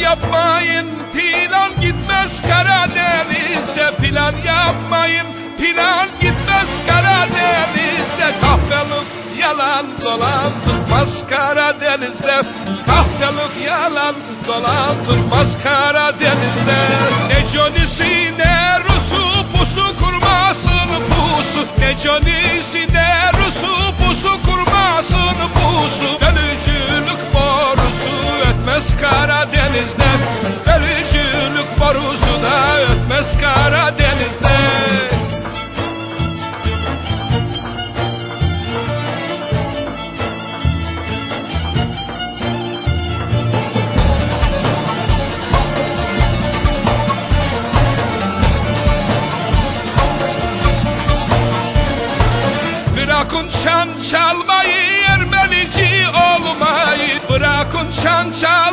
yapmayın. Plan gitmez Karadeniz'de. Plan yapmayın. Plan gitmez Karadeniz'de. Kahpelik yalan dolan tutmaz Karadeniz'de. Kahpelik yalan dolan tutmaz Karadeniz'de. Ne Johnny'si ne Rus'u pusu kurmasın pusu. Ne Johnny'si ne Rus'u pusu kurmasın pusu. Dönücülük borusu etmez Karadeniz Karadeniz'de. Bölücülük borusu da ötmez Karadeniz'de. Bırakın çan çalmayı Ermenici olmayı. Bırakın çan çalmayı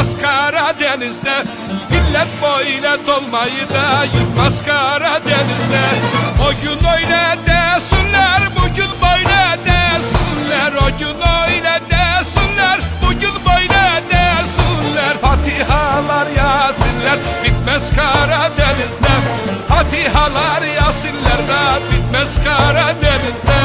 Yutmaz Karadeniz'de Millet böyle dolmayı da Yutmaz Karadeniz'de O gün öyle desinler Bugün böyle desinler. O gün öyle desinler Bugün böyle desinler. Fatihalar yasinler Bitmez Karadeniz'de Fatihalar yasinler da Bitmez Karadeniz'de